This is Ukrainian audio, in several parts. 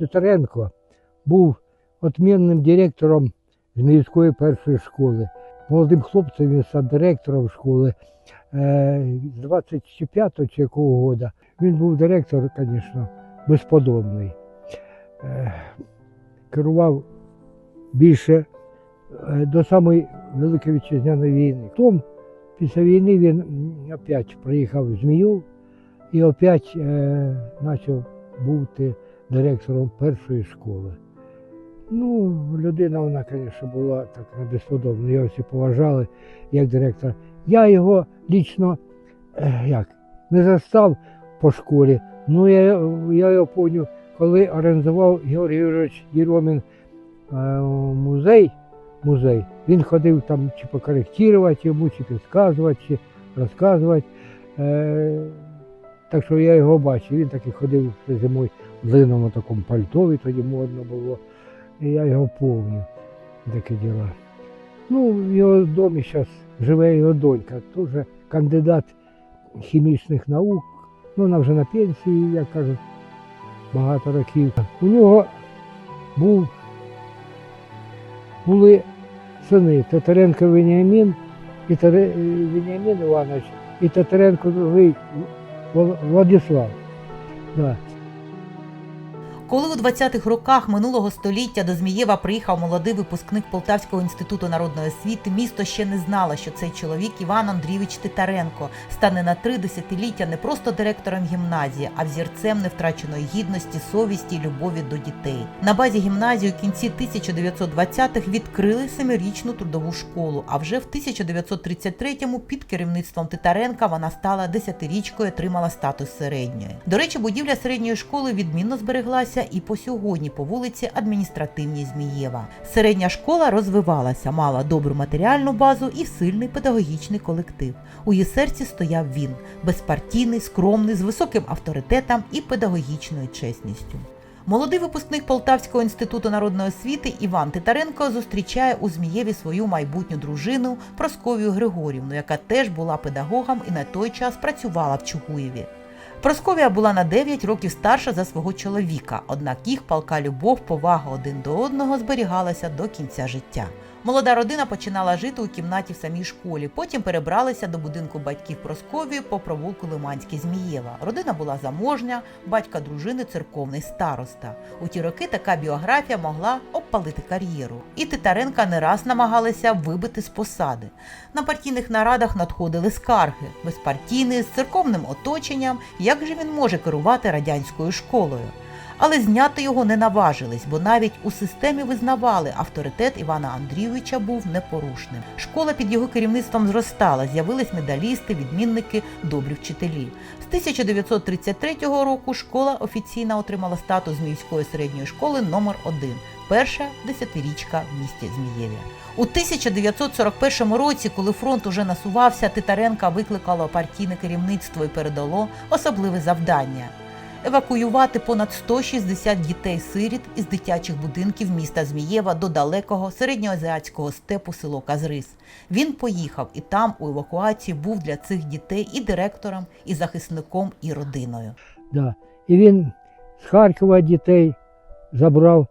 Титаренко був отмінним директором Зміївської першої школи. Молодим хлопцем він став директором школи е, з 25 чи якого года. Він був директор, звісно, безподобний. Е, керував більше е, до самої Великої Вітчизняної війни. Потім, після війни він опять приїхав в Змію і опять почав бути директором першої школи. Ну, людина, вона, звісно, була така безподобна. Його всі поважали як директора. Я його лічно е, як, не застав по школі. Ну, я, я його пам'ятаю, коли організував Георгій Юрійович Єромін е, музей, музей, він ходив там чи покоректувати йому, чи підказувати, чи розказувати. Е, так що я його бачив. Він таки ходив зимою длинному такому пальтові, тоді модно було. І я його пам'ятаю, такі діла. Ну, в його домі зараз живе його донька, теж кандидат хімічних наук. Ну, вона вже на пенсії, як кажуть, багато років. У нього був, були сини Татаренко Веніамін і Веніамін Іванович, і Татаренко Владислав. Да. Коли у 20-х роках минулого століття до Змієва приїхав молодий випускник Полтавського інституту народної освіти, місто ще не знало, що цей чоловік Іван Андрійович Титаренко стане на три десятиліття не просто директором гімназії, а взірцем невтраченої гідності, совісті і любові до дітей. На базі гімназії у кінці 1920-х відкрили семирічну трудову школу. А вже в 1933-му під керівництвом Титаренка вона стала десятирічкою, отримала статус середньої. До речі, будівля середньої школи відмінно збереглася і по сьогодні по вулиці Адміністративній Змієва. Середня школа розвивалася, мала добру матеріальну базу і сильний педагогічний колектив. У її серці стояв він безпартійний, скромний, з високим авторитетом і педагогічною чесністю. Молодий випускник Полтавського інституту народної освіти Іван Титаренко зустрічає у Змієві свою майбутню дружину Просковію Григорівну, яка теж була педагогом і на той час працювала в Чугуєві. Просковія була на 9 років старша за свого чоловіка, однак їх палка любов, повага один до одного зберігалася до кінця життя. Молода родина починала жити у кімнаті в самій школі. Потім перебралися до будинку батьків Просковії по провулку Лиманський Змієва. Родина була заможня, батька дружини церковний староста. У ті роки така біографія могла обпалити кар'єру. І Титаренка не раз намагалися вибити з посади. На партійних нарадах надходили скарги. Безпартійний з церковним оточенням, як же він може керувати радянською школою? Але зняти його не наважились, бо навіть у системі визнавали, авторитет Івана Андрійовича був непорушним. Школа під його керівництвом зростала, з'явились медалісти, відмінники, добрі вчителі. З 1933 року школа офіційно отримала статус Зміївської середньої школи номер 1 перша десятирічка в місті Змієві. У 1941 році, коли фронт уже насувався, Титаренка викликало партійне керівництво і передало особливе завдання евакуювати понад 160 дітей-сиріт із дитячих будинків міста Змієва до далекого середньоазіатського степу село Казрис. Він поїхав і там у евакуації був для цих дітей і директором, і захисником, і родиною. Да. І він з Харкова дітей забрав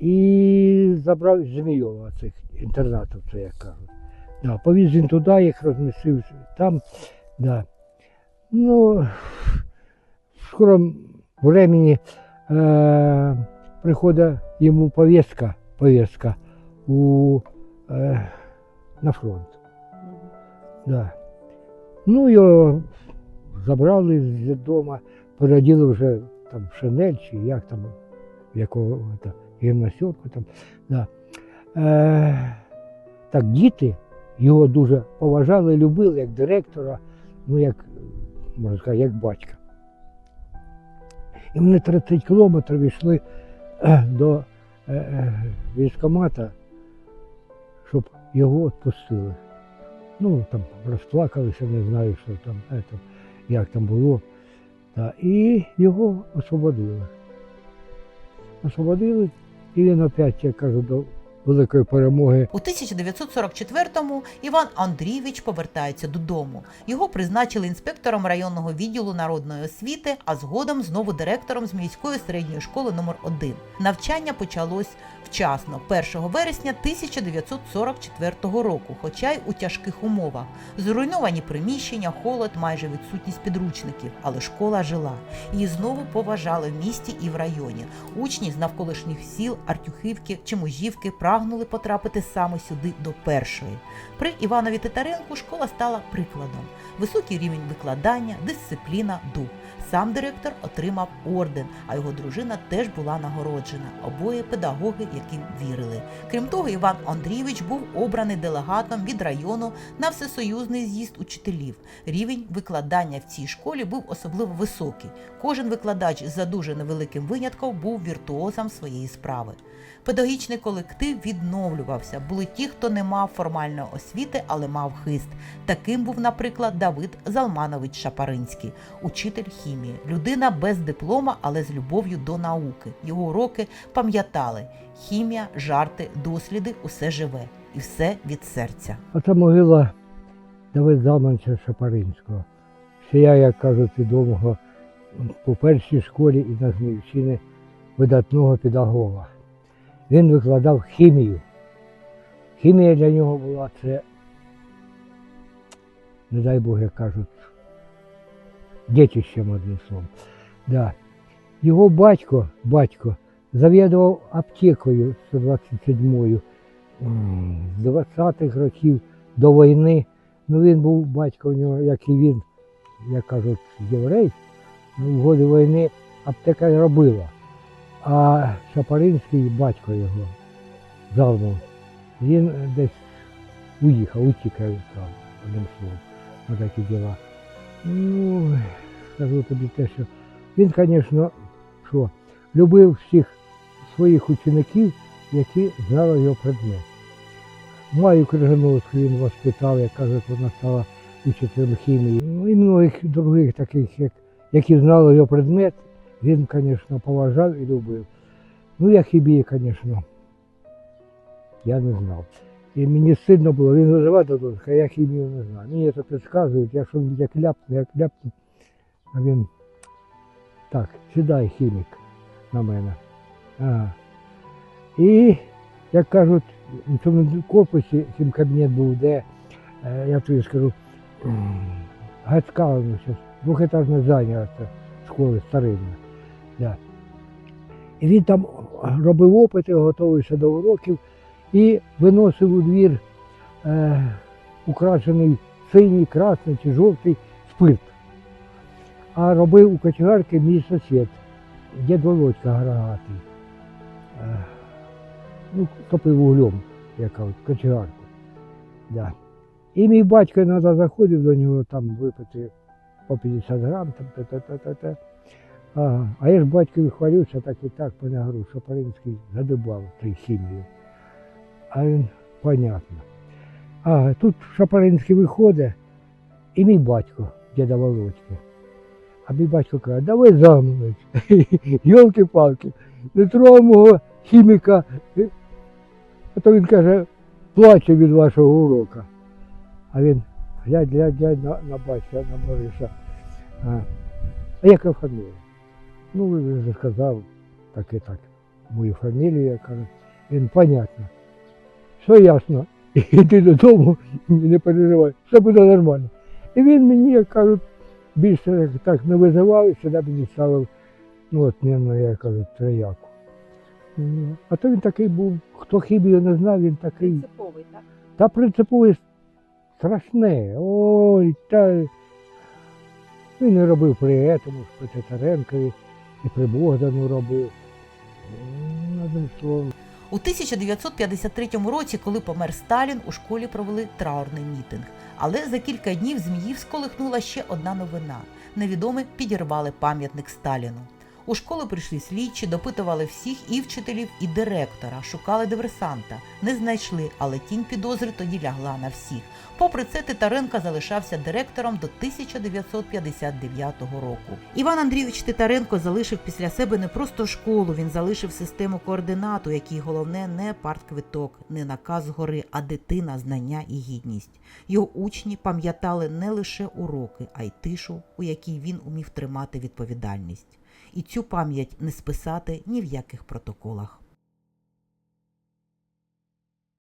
і забрав з Змійова цих інтернатів, це як кажуть. Да. Повіз він туди, їх розмістив там. Да. Ну, скором времени е, приходить йому повістка, повістка у, е, на фронт. Да. Ну, його забрали з дому, переоділи вже там шинель чи як там, якого это, гімнастерку там. Да. Е, так діти його дуже поважали, любили як директора, ну як, можна сказати, як батька. І вони 30 кілометрів йшли е, до е, е, щоб його відпустили. Ну, там розплакалися, не знаю, що там, як там було. І його освободили. Освободили, і він опять, я кажу, до великої перемоги. У 1944-му Іван Андрійович повертається додому. Його призначили інспектором районного відділу народної освіти, а згодом знову директором з міської середньої школи номер 1 Навчання почалось вчасно, 1 вересня 1944 року, хоча й у тяжких умовах. Зруйновані приміщення, холод, майже відсутність підручників, але школа жила. Її знову поважали в місті і в районі. Учні з навколишніх сіл Артюхівки чи Мужівки прагнули потрапити саме сюди до першої. При Іванові Титаренку школа стала прикладом. Високий рівень викладання, дисципліна, дух. Сам директор отримав орден, а його дружина теж була нагороджена. Обоє педагоги, яким вірили. Крім того, Іван Андрійович був обраний делегатом від району на всесоюзний з'їзд учителів. Рівень викладання в цій школі був особливо високий. Кожен викладач за дуже невеликим винятком був віртуозом своєї справи. Педагогічний колектив відновлювався. Були ті, хто не мав формальної освіти, але мав хист. Таким був, наприклад, Давид Залманович Шапаринський, учитель хімії, людина без диплома, але з любов'ю до науки. Його уроки пам'ятали: хімія, жарти, досліди усе живе і все від серця. Оце могила Давид Заманця Шапаринського. Ще я, як кажуть, відомого по першій школі і на Зміївщині видатного педагога. Він викладав хімію. Хімія для нього була це, не дай Бог, як кажуть, дітищем одним словом. Да. Його батько, батько завідував аптекою 127-ю з 20-х років до війни. Ну він був батько в нього, як і він, як кажуть, єврей. Ну, в годи війни аптека й робила. А Шапаринський батько його, Залмов, він десь уїхав, утікав там, одним словом, на такі діла. Ну, скажу тобі те, що він, звісно, що, любив всіх своїх учеників, які знали його предмет. Маю Крижановську він воспитав, як кажуть, вона стала учителем хімії. Ну і многих других таких, як, які знали його предмет, він, звісно, поважав і любив. Ну, я хімії, звісно, я не знав. І мені стидно було, він виживав тут, а я хімію не знаю. Мені це підказують, якщо він як ляпне, як ляпне, а він так, сідай хімік на мене. І, як кажуть, у цьому корпусі сім кабінет був, де, е, я тобі скажу, м, гацька, ну, двохетажне здання це школи старинне. Да. І він там робив опити, готувався до уроків і виносив у двір е, украшений синій, красний чи жовтий спирт. А робив у кочегарки мій сусід, дід Володька Гарагатий. Ну, топив углем, як кажуть, кочегарку. Да. І мій батько іноді заходив до нього там випити по 50 грам, там, та-та-та-та-та. Ага. А я ж батькові хвалюся, так і так, пане говорю, що Паринський задибав той хімію. А він, понятно. А тут Шапаринський виходить, і мій батько, діда Володька. А мій батько каже, давай замовить. Йолки-палки, не трогай мого хіміка. А то він каже, плаче від вашого урока. А він глядь, глядь, глядь на, на батька, на Бориса. А, а яка фамілія? Ну, ви вже сказав, так і так. Мою фамілію, я кажу. Він понятно. Все ясно. Іди додому, не переживай, все буде нормально. І він мені, як кажуть, більше так не визивав, і сюди мені ставив, ну от мені, я кажу, трояку. Ну, А то він такий був, хто хімію не знав, він такий. Принциповий, так? Та принципове страшне. Ой, та він не робив при этому, ж при Титаренкові, і при Богдану робив. Одним словом. У 1953 році, коли помер Сталін, у школі провели траурний мітинг. Але за кілька днів Зміїв сколихнула ще одна новина. Невідомі підірвали пам'ятник Сталіну. У школу прийшли слідчі, допитували всіх і вчителів, і директора, шукали диверсанта. Не знайшли, але тінь підозри тоді лягла на всіх. Попри це, Титаренко залишався директором до 1959 року. Іван Андрійович Титаренко залишив після себе не просто школу, він залишив систему координат, у якій головне не партквиток, не наказ гори, а дитина, знання і гідність. Його учні пам'ятали не лише уроки, а й тишу, у якій він умів тримати відповідальність. І цю пам'ять не списати ні в яких протоколах.